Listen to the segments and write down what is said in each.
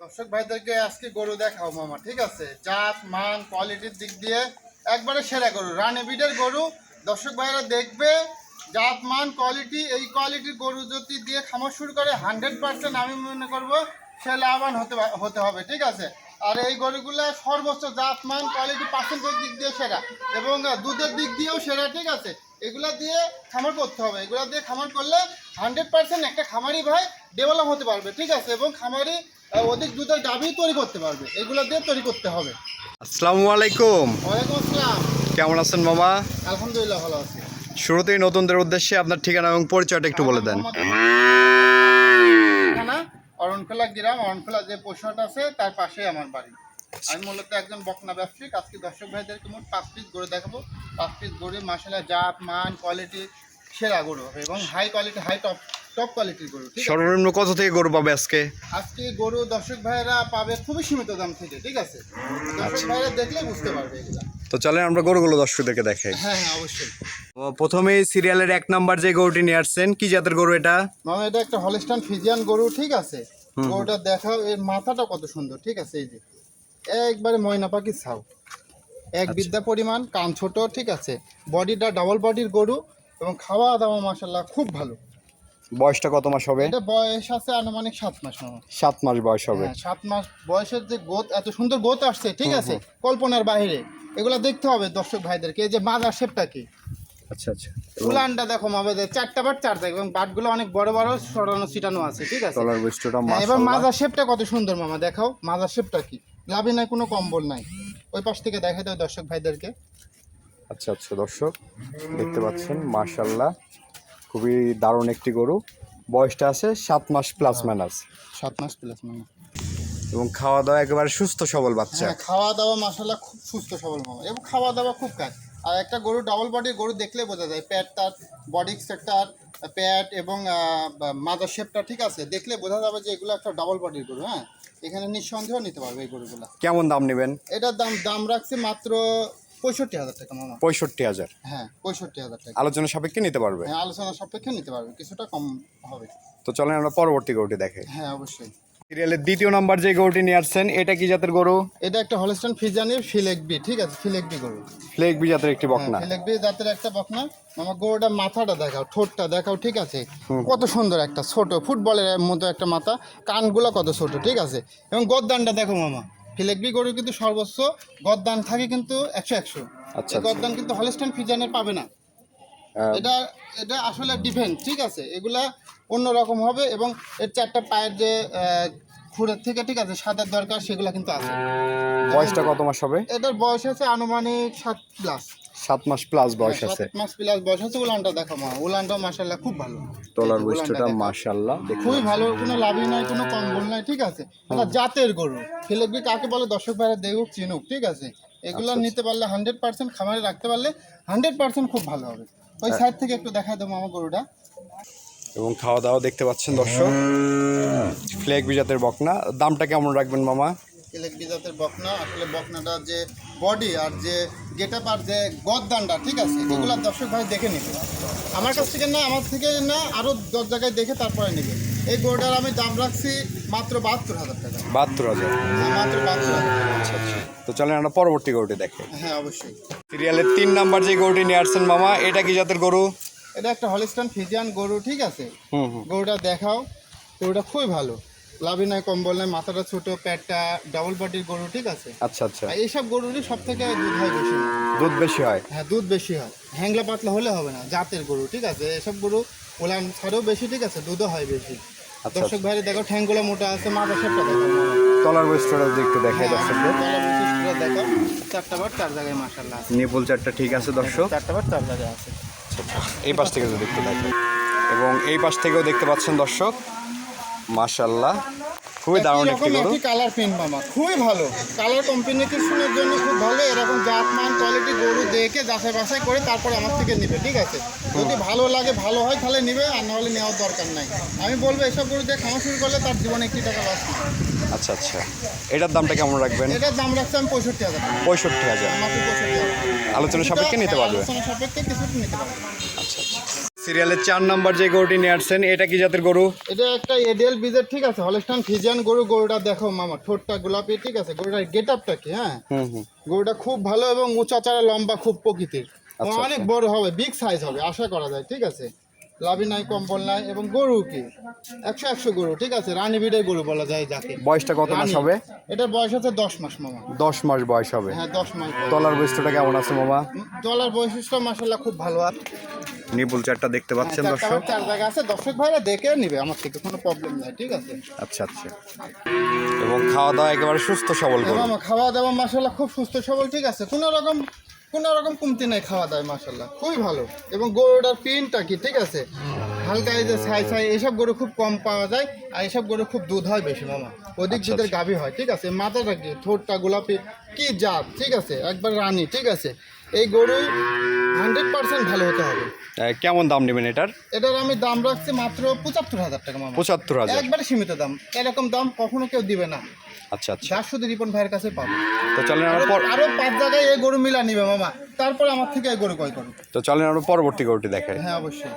দর্শক ভাইদেরকে আজকে গরু দেখাও মামা, ঠিক আছে? জাত, মান, কোয়ালিটির দিক দিয়ে একবারে সেরা গরু, রানে বিডের গরু। দর্শক ভাইরা দেখবে, জাত, মান, কোয়ালিটি, এই কোয়ালিটির গরু যদি দিয়ে খামার শুরু করে হান্ড্রেড পার্সেন্ট আমি মনে করব সে লাভবান হতে হতে হবে, ঠিক আছে? আর এই গরুগুলো সর্বোচ্চ জাত, মান, কোয়ালিটি পার্সেন্টের দিক দিয়ে সেরা এবং দুধের দিক দিয়েও সেরা, ঠিক আছে? এগুলা দিয়ে খামার করতে হবে, এগুলা দিয়ে খামার করলে হান্ড্রেড পার্সেন্ট একটা খামারি ভাই ডেভেলপ হতে পারবে, ঠিক আছে? এবং খামারি অধিক দুধের ডাবি তৈরি করতে পারবে। এগুলো দিয়ে তৈরি করতে হবে। আসসালামু আলাইকুম। ওয়ালাইকুম আসসালাম। কেমন আছেন মামা? আলহামদুলিল্লাহ ভালো আছি। শুরুতেই নতুনদের উদ্দেশ্যে আপনার ঠিকানা এবং পরিচয়টা একটু বলে দেন। অরণখোলা গ্রাম অরণখোলা যে পশুহাট আছে তার পাশেই আমার বাড়ি। আমি মূলত একজন বকনা ব্যবসায়িক আজকে দর্শক ভাইদেরকে মোট পাঁচ পিস গরু দেখাবো। পাঁচ পিস গরু মাসালা জাত মান কোয়ালিটি সেরা গরু হবে এবং high quality high top top কোয়ালিটির গরু সর্বনিম্ন কত থেকে গরু পাবে আজকে? আজকে গরু দর্শক ভাইরা পাবে খুবই সীমিত দাম থেকে ঠিক আছে? দর্শক ভাইরা দেখলে বুঝতে পারবে এগুলা। তো চলেন আমরা গরুগুলো দর্শকদেরকে দেখাই। হ্যাঁ হ্যাঁ অবশ্যই। প্রথমেই সিরিয়ালের এক নাম্বার যে গরুটি নিয়ে আসছেন কি জাতের গরু এটা? মামা এটা একটা হলিস্টান ফিজিয়ান গরু ঠিক আছে? গরুটা দেখাও এর মাথাটা কত সুন্দর ঠিক আছে? এই যে একবারে ময়না পাখি ছাও। এক বিদ্যা পরিমাণ কান ছোট ঠিক আছে? বডিটা ডাবল বডির গরু এবং খাওয়া দাওয়া মাসাল্লাহ খুব ভালো। বয়সটা কত মাস হবে? এটা বয়স আছে আনুমানিক সাত মাস সাত মাস বয়স হবে। হ্যাঁ, সাত মাস বয়সের যে গোত এত সুন্দর গোত আসছে ঠিক আছে? কল্পনার বাইরে। এগুলো দেখতে হবে দর্শক ভাইদেরকে এই যে মাজার শেপটা কি? আচ্ছা আচ্ছা। উলানটা দেখো মামাদের চারটা বাট চার এবং বাটগুলো অনেক বড় বড় সরানো ছিটানো আছে ঠিক আছে? তলার বৈশিষ্ট্যটা হ্যাঁ, এবার। মাজার শেপটা কত সুন্দর মামা দেখাও। মাজার শেপটা কি? লাভে নাই কোনো কম্বল নাই। ওই পাশ থেকে দেখা দাও দর্শক ভাইদেরকে। আচ্ছা আচ্ছা দর্শক দেখতে পাচ্ছেন মাশাল্লাহ খুবই দারুণ একটি গরু। বয়সটা আছে সাত মাস প্লাস মাইনাস সাত মাস প্লাস মামা এবং খাওয়া দাওয়া একেবারে সুস্থ সবল বাচ্চা। হ্যাঁ খাওয়া দাওয়া মাসাল্লাহ খুব সুস্থ সবল মামা এবং খাওয়া দাওয়া খুব কাজ। আর একটা গরু ডাবল বডির গরু দেখলে বোঝা যায় প্যাট তার বডি সেক্টর প্যাট এবং মাদার শেপটা ঠিক আছে দেখলে বোঝা যাবে যে এগুলো একটা ডাবল বডির গরু হ্যাঁ? এখানে নিঃসন্দেহ নিতে পারবে এই গরুগুলো। কেমন দাম নেবেন? এটার দাম দাম রাখছে মাত্র পঁয়ষট্টি হাজার টাকা মামা। পঁয়ষট্টি হাজার। হ্যাঁ পঁয়ষট্টি হাজার টাকা। আলোচনা সাপেক্ষে নিতে পারবে? হ্যাঁ আলোচনা সাপেক্ষে নিতে পারবে কিছুটা কম হবে। তো চলেন আমরা পরবর্তী গরুটি দেখে হ্যাঁ অবশ্যই। সিরিয়ালের দ্বিতীয় নাম্বার যে গরুটি নিয়ে আসছেন এটা কি জাতের গরু? এটা একটা হলস্টান ফিজানির ফিলেকবি ঠিক আছে ফিলেকবি গরু। ফ্লেক বি জাতের একটি বকনা। হ্যাঁ, ফিলেকবি জাতের একটা বকনা। আমার গরুটা মাথাটা দেখাও ঠোঁটটা দেখাও ঠিক আছে? কত সুন্দর একটা ছোট ফুটবলের মতো একটা মাথা কানগুলো কত ছোট ঠিক আছে? এবং গদ্দানটা দেখো মামা। ফিলেকবি গরু কিন্তু সর্বোচ্চ গদ্দান থাকে কিন্তু একশো একশো। আচ্ছা, এই গদ্দান কিন্তু হলিস্টাইন ফিজানের পাবে না। এটা এটা আসলে ডিফেন্স ঠিক আছে? এগুলা অন্য রকম হবে এবং এর চারটা পায়ের যে খুঁড়ের থেকে ঠিক আছে সাদার দরকার সেগুলো কিন্তু আছে। বয়সটা কত মাস হবে? এটার বয়স আছে আনুমানিক সাত প্লাস। সাত মাস প্লাস বয়স আছে। সাত মাস প্লাস বয়স আছে উলানটা দেখো মা উলানটা মাসাল্লাহ খুব ভালো। তলার বৈশিষ্ট্যটা। মাশাল্লাহ খুবই ভালো কোনো লাভই নাই কোনো কম কম্বল নাই ঠিক আছে। এটা জাতের গরু ফিলেকবি কাকে বলে দর্শক ভাইরা দেখুক চিনুক ঠিক আছে। এগুলো আচ্ছা, নিতে পারলে হান্ড্রেড পার্সেন্ট খামারে রাখতে পারলে হান্ড্রেড পার্সেন্ট খুব ভালো হবে। ওই সাইড থেকে একটু দেখা দেবো আমার গরুটা। এবং খাওয়া দাওয়া দেখতে পাচ্ছেন দর্শক। ফ্লেক বিজাতের বকনা। দামটা কেমন রাখবেন মামা? ইলেকট্রিক জাতের বকনা। আসলে বকনাটা যে বডি আর যে গেট আপ আর যে গদদানটা ঠিক আছে? এগুলো দর্শক ভাই দেখে নেবে। আমার কাছ থেকে না আমার থেকে না আরও দশ জায়গায় দেখে তারপরে নেবে। এই গরুটার আমি দাম রাখছি মাত্র বাহাত্তর হাজার টাকা। বাহাত্তর হাজার। হ্যাঁ, মাত্র বাহাত্তর হাজার টাকা। তো চলেন আমরা পরবর্তী গরুটি দেখে। হ্যাঁ অবশ্যই। সিরিয়ালের তিন নাম্বার যে গরুটি নিয়ে আসছেন মামা এটা কি জাতের গরু? এটা একটা হলিস্টান ফিজিয়ান গরু ঠিক আছে? গরুটা দেখাও গরুটা খুবই ভালো। লাভি নাই কম্বল নাই মাথাটা ছোট পেটটা ডাবল বডির গরু ঠিক আছে? আচ্ছা আচ্ছা। এইসব গরুরই সব থেকে দুধ হয় বেশি। দুধ বেশি হয়? হ্যাঁ দুধ বেশি হয়। হ্যাংলা পাতলা হলে হবে না জাতের গরু ঠিক আছে? এসব গরু ওলান ছাড়েও বেশি ঠিক আছে? দুধও হয় বেশি। আচ্ছা দর্শক ভাইরে দেখো ঠ্যাংগুলো মোটা আছে মাথা সবটা দেখো তলার বৈশিষ্ট্যটা যদি একটু দেখাই দর্শকদের। গলা বিশিষ্টটা দেখো চারটা বার চার জায়গায় মাসাল্লাহ আছে নিপুল চারটা ঠিক আছে দর্শক। চারটা বার চার জায়গায় আছে। এই পাশ থেকে যদি একটু দেখেন এবং এই পাশ থেকেও দেখতে পাচ্ছেন দর্শক মাশাল্লাহ খুবই দারুণ একটি গরু। কালার প্রিন্ট মামা খুবই ভালো। কালার কম্বিনেশনের জন্য খুব ভালো এরকম জাত মান কোয়ালিটি গরু দেখে যাচাই বাছাই করে তারপরে আমার থেকে নিবে ঠিক আছে? যদি ভালো লাগে ভালো হয় তাহলে নিবে আর না হলে নেওয়ার দরকার নাই। আমি বলব এসব গরু দিয়ে খাওয়া শুরু করলে তার জীবনে একটি টাকা না। আচ্ছা আচ্ছা। এটার দামটা কেমন রাখবেন? এটার দাম রাখছি আমি পঁয়ষট্টি হাজার। পঁয়ষট্টি হাজার। আলোচনা সাপেক্ষে নিতে পারবে? সাপেক্ষে কিছু নিতে পারবে। আচ্ছা আচ্ছা। সিরিয়ালের চার নাম্বার যে গরুটি নিয়ে আসছেন এটা কি জাতের গরু? এটা একটা এডিএল বিজের ঠিক আছে হলস্টান ফিজিয়ান গরু। গরুটা দেখো মামা ঠোঁটটা গোলাপি ঠিক আছে গরুটার গেট আপটা কি হ্যাঁ? হুম হুম। গরুটা খুব ভালো এবং উঁচা চারা লম্বা খুব প্রকৃতির। আচ্ছা, অনেক বড় হবে বিগ সাইজ হবে আশা করা যায় ঠিক আছে? লাভি নাই কম্বল নাই এবং গরু কি? একশো একশো গরু ঠিক আছে? রানী বিডের গরু বলা যায় যাকে। বয়সটা কত মাস হবে? এটার বয়স হচ্ছে দশ মাস মামা। দশ মাস বয়স হবে। হ্যাঁ দশ মাস। তলার বৈশিষ্ট্যটা কেমন আছে মামা? ডলার বৈশিষ্ট্য মাসাল্লাহ খুব ভালো। আর নিপুল চারটা দেখতে পাচ্ছেন দর্শক। চার জায়গা আছে। দর্শক ভাইরা দেখে নিবে আমার থেকে কোনো প্রবলেম নাই ঠিক আছে? আচ্ছা আচ্ছা। এবং খাওয়া দাওয়া একেবারে সুস্থ সবল এবং আমার খাওয়া দাওয়া মাসাল্লাহ খুব সুস্থ সবল ঠিক আছে? কোনো রকম কোনো রকম কমতি নাই খাওয়া দাওয়া মাসাল্লাহ খুবই ভালো। এবং গরুটার প্রিন্টটা কি ঠিক আছে? হালকা এই যে ছাই ছাই এইসব গরু খুব কম পাওয়া যায় আর এসব গরু খুব দুধ হয় বেশি মামা। অধিক আচ্ছা, দুধের আচ্ছা। গাভী হয় ঠিক আছে? মাথাটা কি ঠোঁটটা গোলাপি কি জাত ঠিক আছে? একবার রানী ঠিক আছে? এই গরু হান্ড্রেড পার্সেন্ট ভালো হতে হবে। কেমন দাম নেবেন এটার? এটার আমি দাম রাখছি মাত্র পঁচাত্তর হাজার টাকা মামা। পঁচাত্তর হাজার। একবারে সীমিত দাম। এরকম দাম কখনো কেউ দিবে না। আচ্ছা আচ্ছা। যা শুধু রিপন ভাইয়ের কাছে পাবো। তো চলেন আরও পর আরও পাঁচ জায়গায় এই গরু মিলা নিবে মামা। তারপরে আমার থেকে এই গরু কয় করো তো চলেন আমরা পরবর্তী গরুটি দেখাই। হ্যাঁ অবশ্যই।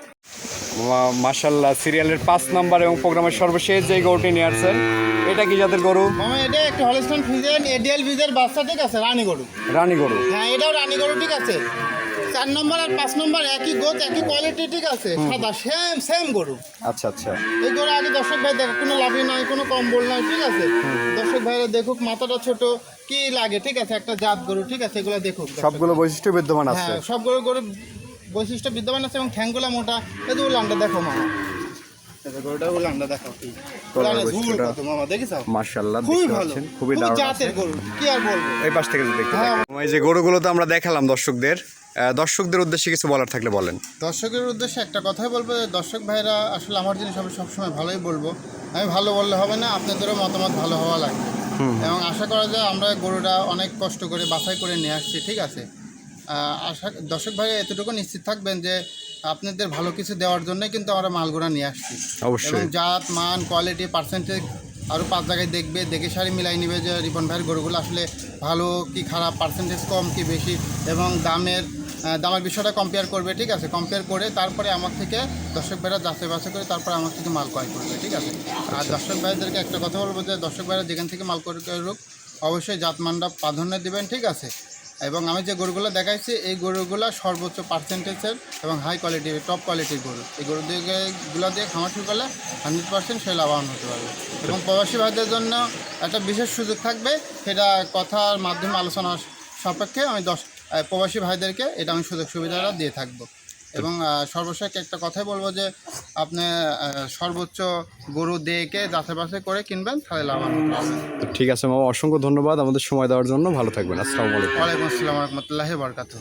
মাশাল্লাহ সিরিয়ালের পাঁচ নাম্বার এবং প্রোগ্রামের সর্বশেষ যে গরুটি নিয়ে আসছেন এটা কি জাতের গরু? মামা এটা একটা হলস্টন ফিজিয়ান এডিএল ভিজের বাচ্চা ঠিক আছে? রানী গরু। রানী গরু। হ্যাঁ এটাও রানী গরু ঠিক আছে? চার নম্বর আর পাঁচ নম্বর একই গোছ একই কোয়ালিটি ঠিক আছে? সাদা সেম সেম গরু। আচ্ছা আচ্ছা। এই গরু আগে দর্শক ভাই দেখো কোনো লাভই নাই কোনো কম্বল নাই ঠিক আছে? দর্শক ভাইরা দেখুক মাথাটা ছোট কি লাগে ঠিক আছে? একটা জাত গরু ঠিক আছে? এগুলো দেখুক সবগুলো বৈশিষ্ট্য বিদ্যমান আছে। হ্যাঁ সব গরু বৈশিষ্ট্য বিদ্যমান আছে এবং ঠ্যাংগুলা মোটা। এই উলানটা দেখো মামা। এই গরুটা উলানটা দেখো। খুবই ভালো। খুবই দারুণ জাতের গরু কি আর বলব। এই পাশ থেকে দেখতে হ্যাঁ। এই যে গরুগুলো তো আমরা দেখালাম দর্শকদের দর্শকদের উদ্দেশ্যে কিছু বলার থাকলে বলেন। দর্শকের উদ্দেশ্যে একটা কথাই বলব যে দর্শক ভাইরা আসলে আমার জিনিস আমি সবসময় ভালোই বলব। আমি ভালো বললে হবে না আপনাদেরও মতামত ভালো হওয়া লাগবে। এবং আশা করা যায় আমরা গরুটা অনেক কষ্ট করে বাছাই করে নিয়ে আসছি ঠিক আছে? আশা দর্শক ভাই এতটুকু নিশ্চিত থাকবেন যে আপনাদের ভালো কিছু দেওয়ার জন্যই কিন্তু আমরা মালগুড়া নিয়ে আসছি। অবশ্যই। এবং জাত মান কোয়ালিটি পার্সেন্টেজ আরও পাঁচ জায়গায় দেখবে দেখে সারি মিলাই নিবে যে রিপন ভাইয়ের গরুগুলো আসলে ভালো কি খারাপ পার্সেন্টেজ কম কি বেশি এবং দামের দামের বিষয়টা কম্পেয়ার করবে, ঠিক আছে? কম্পেয়ার করে তারপরে আমার থেকে দর্শক ভাইরা যাচাই বাছাই করে তারপরে আমার থেকে মাল ক্রয় করবে, ঠিক আছে? আর দর্শক ভাইদেরকে একটা কথা বলব যে, দর্শক ভাইরা যেখান থেকে মাল ক্রয় করুক অবশ্যই জাতমানটা প্রাধান্য দেবেন, ঠিক আছে? এবং আমি যে গরুগুলো দেখাইছি, এই গরুগুলো সর্বোচ্চ পার্সেন্টেজের এবং হাই কোয়ালিটির টপ কোয়ালিটির গরু। এই গরু দিয়ে গুলো দিয়ে খামার শুরু করলে হান্ড্রেড পার্সেন্ট সে লাভবান হতে পারবে। এবং প্রবাসী ভাইদের জন্য একটা বিশেষ সুযোগ থাকবে, সেটা কথার মাধ্যমে আলোচনা সাপেক্ষে আমি দশ প্রবাসী ভাইদেরকে এটা আমি সুযোগ সুবিধাটা দিয়ে থাকব। এবং সর্বশেষ একটা কথাই বলব যে আপনি সর্বোচ্চ গরু দেখে যাচাই বাছাই করে কিনবেন তাহলে লাভবান তো ঠিক আছে মামা অসংখ্য ধন্যবাদ আমাদের সময় দেওয়ার জন্য। ভালো থাকবেন আসসালামু আলাইকুম। ওয়ালাইকুম আসসালাম রহমতুল্লাহি বরকাত